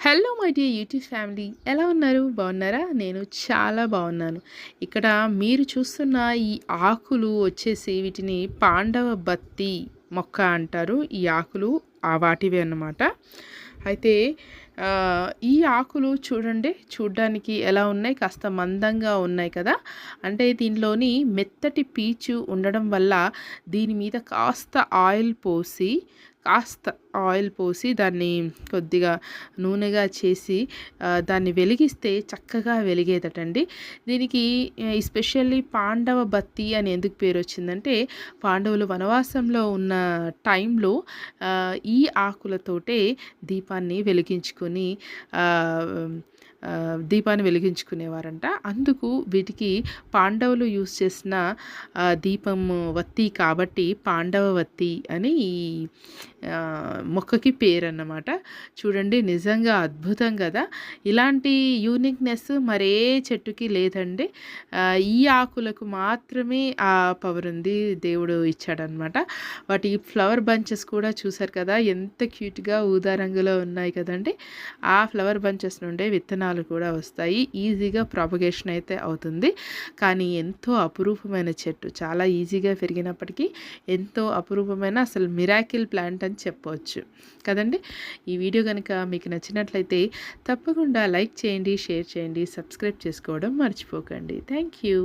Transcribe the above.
Hello my dear YouTube family ఎలా ఉన్నారు? బాగున్నారా? నేను చాలా బాగున్నాను. ఇక్కడ మీరు చూస్తున్న ఈ ఆకులు వచ్చేసి వీటిని పాండవ బత్తి మొక్క అంటారు. ఈ ఆకులు ఆ వాటివి అన్నమాట. అయితే ఈ ఆకులు చూడండి చూడ్డానికి ఎలా ఉన్నాయి? కాస్త మందంగా ఉన్నాయి కదా? అంటే దీనిలోని మెత్తటి పీచు ఉండడం వల్ల దీని మీద కాస్త ఆయిల్ పోసి కాస్త ఆయిల్ పోసి దాన్ని కొద్దిగా నూనెగా చేసి దాన్ని వెలిగిస్తే చక్కగా వెలిగేదటండి. దీనికి ఎస్పెషల్లీ పాండవ బత్తి అని ఎందుకు పేరు వచ్చిందంటే పాండవులు వనవాసంలో ఉన్న టైంలో ఈ ఆకులతోటే దీపాన్ని వెలిగించుకుని ఆ, ఆ, దీపాన్ని వెలిగించుకునేవారంట. అందుకు వీటికి పాండవులు యూజ్ చేసిన దీపం వత్తి కాబట్టి పాండవ వత్తి అని ఈ మొక్కకి పేరన్నమాట. చూడండి నిజంగా అద్భుతం కదా. ఇలాంటి యూనిక్నెస్ మరే చెట్టుకి లేదండి. ఈ ఆకులకు మాత్రమే ఆ పవర్ ఉంది దేవుడు ఇచ్చాడనమాట వాటి ఫ్లవర్ బంచెస్ కూడా చూసారు కదా ఎంత క్యూట్గా ఊదా రంగులో ఉన్నాయి కదండి. ఆ ఫ్లవర్ బంచెస్ నుండే విత్తనాలు కూడా వస్తాయి. ఈజీగా ప్రాపగేషన్ అయితే అవుతుంది. కానీ ఎంతో అపురూపమైన చెట్టు. చాలా ఈజీగా పెరిగినప్పటికీ ఎంతో అపురూపమైన అసలు మిరాకిల్ ప్లాంట్ అని చెప్పవచ్చు కదండి? ఈ వీడియో కనుక మీకు నచ్చినట్లయితే తప్పకుండా లైక్ చేయండి షేర్ చేయండి సబ్స్క్రైబ్ చేసుకోవడం మర్చిపోకండి. Thank you